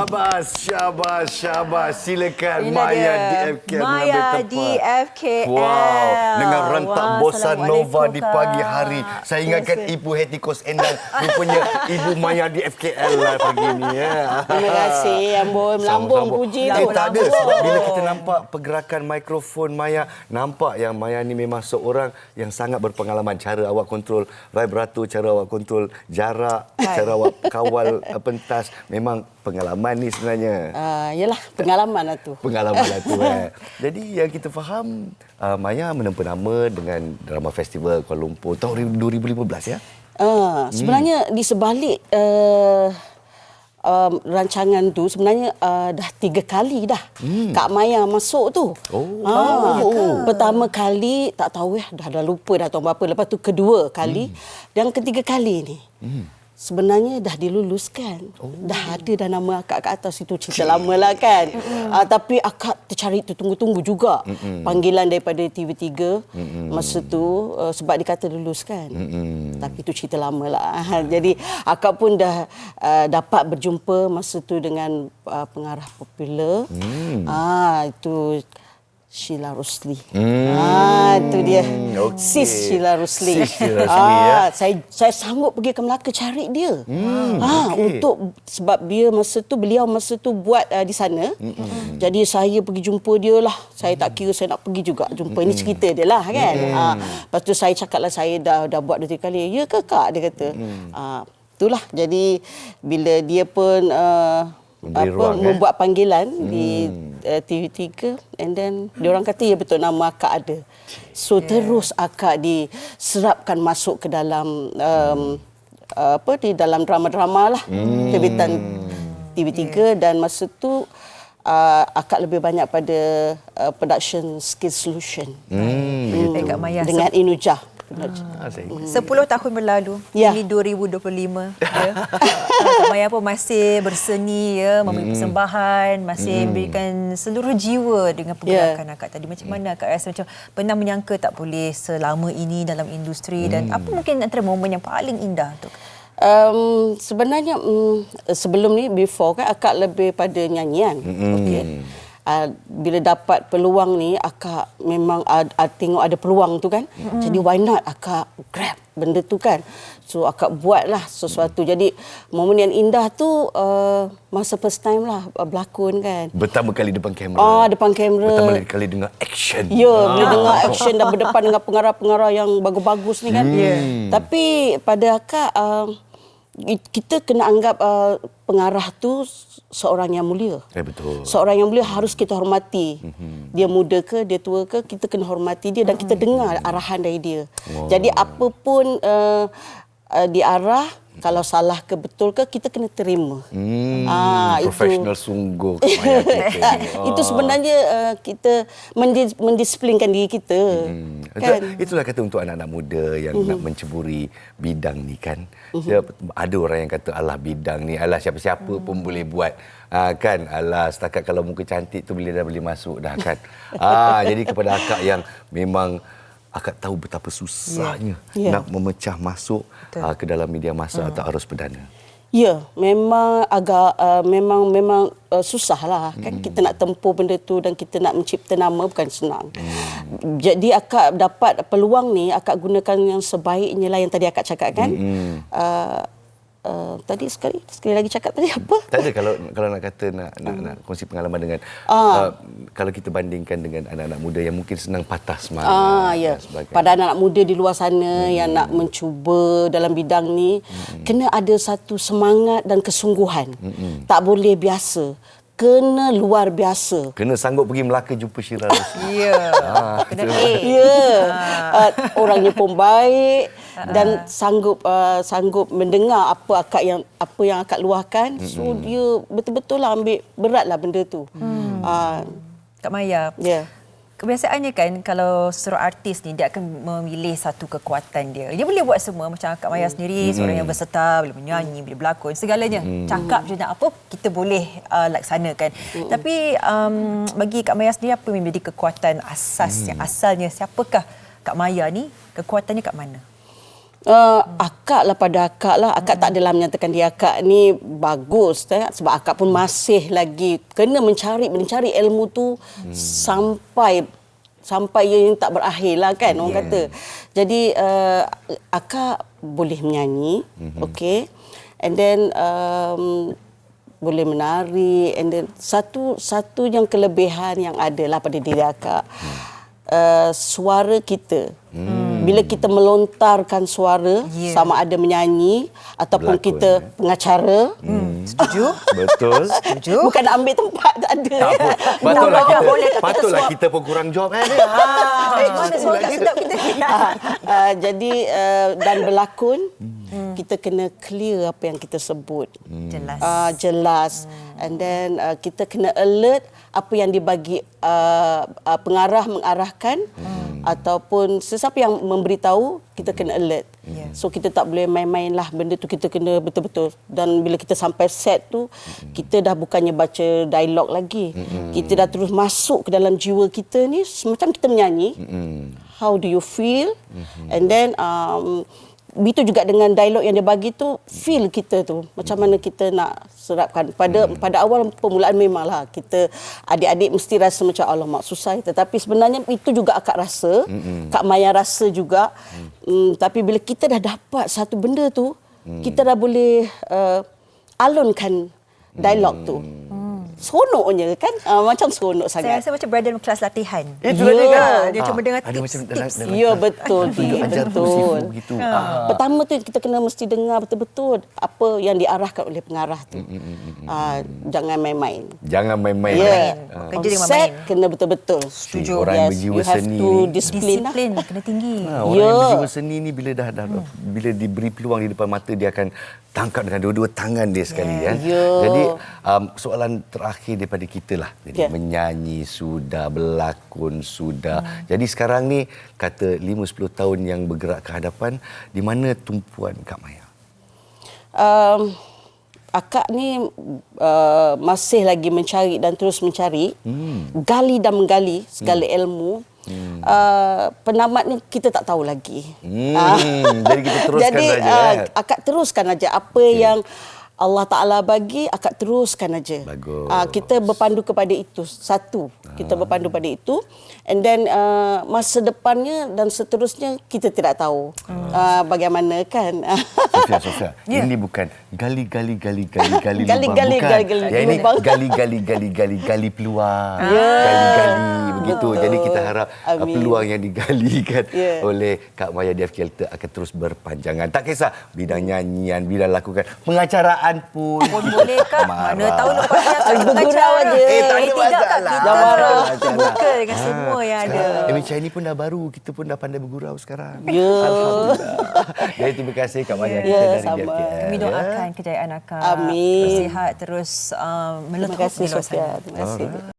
Syabas, syabas, syabas. Silakan Inilah Maya dia. FKL Maya mengambil tempat. di FKL. Wow, dengan rentak Wah, bossa nova di pagi hari. Saya ingatkan Ibu Hetty Kos Endang. Rupanya Ibu Maya di FKL lah pagi ni. Ya. Terima kasih Ambon melambung puji Eh, tu. tak ada sebab bila kita nampak pergerakan mikrofon Maya, nampak yang Maya ni memang seorang yang sangat berpengalaman cara awak kontrol vibrato, cara awak kontrol jarak, cara awak kawal pentas. Memang pengalaman ni sebenarnya. Ah, yalah pengalaman lah tu. Pengalaman lah tu eh. Jadi yang kita faham uh, Maya menempa nama dengan drama festival Kuala Lumpur tahun 2015 ya. Ah, sebenarnya di sebalik uh, um, rancangan tu sebenarnya uh, dah tiga kali dah hmm. Kak Maya masuk tu. Oh. Ah, Oh. Pertama kali tak tahu ya dah dah lupa dah tahun berapa. Lepas tu kedua kali hmm. dan ketiga kali ni. Hmm. Sebenarnya dah diluluskan. Oh. Dah ada dah nama akak kat atas itu cerita lama lah kan. Uh, tapi akak tercari tu tunggu-tunggu juga. Mm-mm. Panggilan daripada TV3 Mm-mm. masa tu uh, sebab dikata luluskan. Mm-mm. Tapi itu cerita lama lah. Jadi akak pun dah uh, dapat berjumpa masa tu dengan uh, pengarah popular. Mm. Ah itu Sheila Rosli. Hmm. Ah, itu dia. okey. Sis Sheila Rosli. Sis Sheila Rosli, ya. ah, saya saya sanggup pergi ke Melaka cari dia. Hmm, ah, okey. untuk sebab dia masa tu beliau masa tu buat uh, di sana. Hmm. Jadi saya pergi jumpa dia lah. Saya tak kira saya nak pergi juga jumpa. Ini cerita dia lah kan. Hmm. Ah, lepas tu saya cakap lah saya dah dah buat dua tiga kali. Ya ke kak dia kata. Hmm. Ah, itulah. Jadi bila dia pun uh, Memberi apa ruang, eh? membuat panggilan hmm. di uh, TV3 and then dia orang kata ya betul nama akak ada. So yeah. terus akak diserapkan masuk ke dalam um, uh, apa di dalam drama-drama lah hmm. terbitan TV3 yeah. dan masa tu uh, akak lebih banyak pada uh, production skill solution. Hmm. Kak Maya. Dengan Inujah. Ah, saya ingat. 10 tahun berlalu. Ya. Ini 2025 ya. Maya pun masih berseni ya, memberi persembahan, masih memberikan seluruh jiwa dengan pergerakan akak tadi. Macam mana akak rasa macam pernah menyangka tak boleh selama ini dalam industri dan apa mungkin antara momen yang paling indah untuk Um, sebenarnya um, sebelum ni before kan akak lebih pada nyanyian. Mm-hmm. Okey. Uh, bila dapat peluang ni akak memang uh, uh, tengok ada peluang tu kan. Mm-hmm. Jadi why not akak grab benda tu kan. So akak buatlah sesuatu. Jadi momen yang indah tu uh, masa first time lah uh, berlakon kan. Pertama kali depan kamera. Ah depan kamera. Pertama kali dengar action. Ya, bila dengar action dan berdepan dengan pengarah-pengarah yang bagus-bagus ni kan. Hmm. Tapi pada akak uh, kita kena anggap uh, pengarah tu seorang yang mulia. Eh, betul. Seorang yang mulia harus kita hormati. Dia muda ke, dia tua ke, kita kena hormati dia dan kita dengar arahan dari dia. Jadi apa pun uh, uh, diarah, kalau salah ke betul ke, kita kena terima. Hmm, Ah, itu. profesional sungguh Maya kita ni. Itu sebenarnya uh, kita mendis- mendisiplinkan diri kita. Hmm. Kan? Itu- Itulah kata untuk anak-anak muda yang uh-huh. nak menceburi bidang ni kan. Uh-huh. Ada orang yang kata alah bidang ni, alah siapa-siapa uh-huh. pun boleh buat. Ah, kan, alah setakat kalau muka cantik tu bila dah boleh masuk dah kan. ah, jadi kepada akak yang memang akak tahu betapa susahnya Ya. nak memecah masuk uh, ke dalam media masa atau arus perdana. Ya, memang agak uh, memang memang uh, susah lah kan kita nak tempuh benda tu dan kita nak mencipta nama bukan senang. Hmm. Jadi akak dapat peluang ni akak gunakan yang sebaiknya lah yang tadi akak cakap kan. Hmm. Uh, uh, tadi sekali sekali lagi cakap tadi apa? Tak ada kalau kalau nak kata nak nak, nak kongsi pengalaman dengan Ah. uh, kalau kita bandingkan dengan anak-anak muda yang mungkin senang patah semangat Ah ya. dan sebagainya. Pada anak-anak muda di luar sana hmm. yang nak mencuba dalam bidang ni hmm. kena ada satu semangat dan kesungguhan. Hmm. Tak boleh biasa. Kena luar biasa. Kena sanggup pergi Melaka jumpa Syira Rosli. Ya. Kena A. Ya. Uh, orangnya pun baik dan sanggup uh, sanggup mendengar apa akak yang apa yang akak luahkan. So dia betul-betul lah ambil beratlah benda tu. Hmm. Uh, Kak Maya. ya. Kebiasaannya kan kalau seorang artis ni dia akan memilih satu kekuatan dia. Dia boleh buat semua macam Kak Maya sendiri Hmm. seorang yang versatil, boleh menyanyi, boleh berlakon, segalanya. Cakap je nak apa kita boleh uh, laksanakan. Tapi um, bagi Kak Maya sendiri apa yang menjadi kekuatan asas yang asalnya siapakah Kak Maya ni? Kekuatannya kat mana? Uh, akak lah pada akak lah. Akak tak adalah menyatakan dia akak ni bagus. Tak? Sebab akak pun masih lagi kena mencari mencari ilmu tu hmm. sampai sampai yang tak berakhir lah kan orang kata. Jadi uh, akak boleh menyanyi, mm-hmm. okay. And then um, boleh menari and then satu satu yang kelebihan yang ada lah pada diri akak. Hmm. Uh, suara kita. Hmm. Bila kita melontarkan suara Yeah. sama ada menyanyi ataupun Berlakon, kita eh. pengacara. Hmm. Setuju? Betul. Setuju? Bukan nak ambil tempat tak ada. Tak apa. Patutlah kita, boleh patutlah kita pun kurang job kan. Mana suara tak sedap kita? Ah, jadi uh, dan berlakon kita kena clear apa yang kita sebut. Jelas. uh, jelas and then uh, kita kena alert apa yang dibagi uh, uh, pengarah mengarahkan ataupun sesiapa yang memberitahu kita kena alert. Ya. So kita tak boleh main-main lah benda tu kita kena betul-betul dan bila kita sampai set tu kita dah bukannya baca dialog lagi. Kita dah terus masuk ke dalam jiwa kita ni macam kita menyanyi. How do you feel? And then um, Begitu juga dengan dialog yang dia bagi tu feel kita tu macam mana kita nak serapkan. Pada pada awal permulaan memanglah kita adik-adik mesti rasa macam Allah mak susah tetapi sebenarnya itu juga akak rasa Kak Maya rasa juga. Mm, tapi bila kita dah dapat satu benda tu kita dah boleh uh, alunkan dialog tu seronoknya kan uh, macam seronok Saya sangat rasa macam berada dalam kelas latihan. Itu Ya. tadi kan. Dia cuma dengar ada tips, macam tips. dalam- dalam- Ya betul ajar betul. begitu. Ah. Pertama tu kita kena mesti dengar betul-betul apa yang diarahkan oleh pengarah tu. Ah, jangan main-main. Jangan main-main. Ya. Kerja dengan set main. kena betul-betul. Setuju. Orang yang berjiwa you have seni to ni. disiplin. lah. Kena tinggi. Ha, orang Ya. yang berjiwa seni ni bila dah, dah bila diberi peluang di depan mata dia akan tangkap dengan dua-dua tangan dia sekali Yeah. Ya. Jadi um, soalan terakhir daripada kita lah. Jadi Ya. menyanyi sudah, berlakon sudah. Jadi sekarang ni kata 5 10 tahun yang bergerak ke hadapan di mana tumpuan Kak Maya? Um, akak ni uh, masih lagi mencari dan terus mencari. Hmm. Gali dan menggali segala ilmu. Uh, penamat ni kita tak tahu lagi. Hmm, jadi kita teruskan jadi, saja, uh, kan? akak teruskan aja apa yang Allah Taala bagi akak teruskan aja. Bagus. Uh, kita berpandu kepada itu satu. Kita berpandu pada itu and then uh, masa depannya dan seterusnya kita tidak tahu uh, bagaimana kan. Sofia, Sofia. Ya. Ini bukan gali gali gali gali gali Gali, lubang gali, bukan. gali, gali Yang ini lubang. gali gali gali gali gali peluang. Ya. Gali gali begitu. Betul. Jadi kita harap Amin. peluang yang digalikan Ya. oleh Kak Maya Dev Kelter akan terus berpanjangan. Tak kisah bidang nyanyian, bidang lakukan pengacaraan pun. Pun boleh kak? Marah. Mana tahu lepas ni akan Bergurau pengacara. aja. Eh, tak ada masalah. Kita Jangan marah. terus terbuka dengan semua yang ada. Eh, macam ini pun dah baru. Kita pun dah pandai bergurau sekarang. Ya. Alhamdulillah. Jadi terima kasih Kak Maya. Ya, kita dari sama. JFKL, Kami ya. doakan kejayaan akak. Amin. Terus sihat, terus Terima meletup kasih di luar Sofia. sana. Terima kasih.